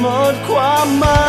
หมดความหมาย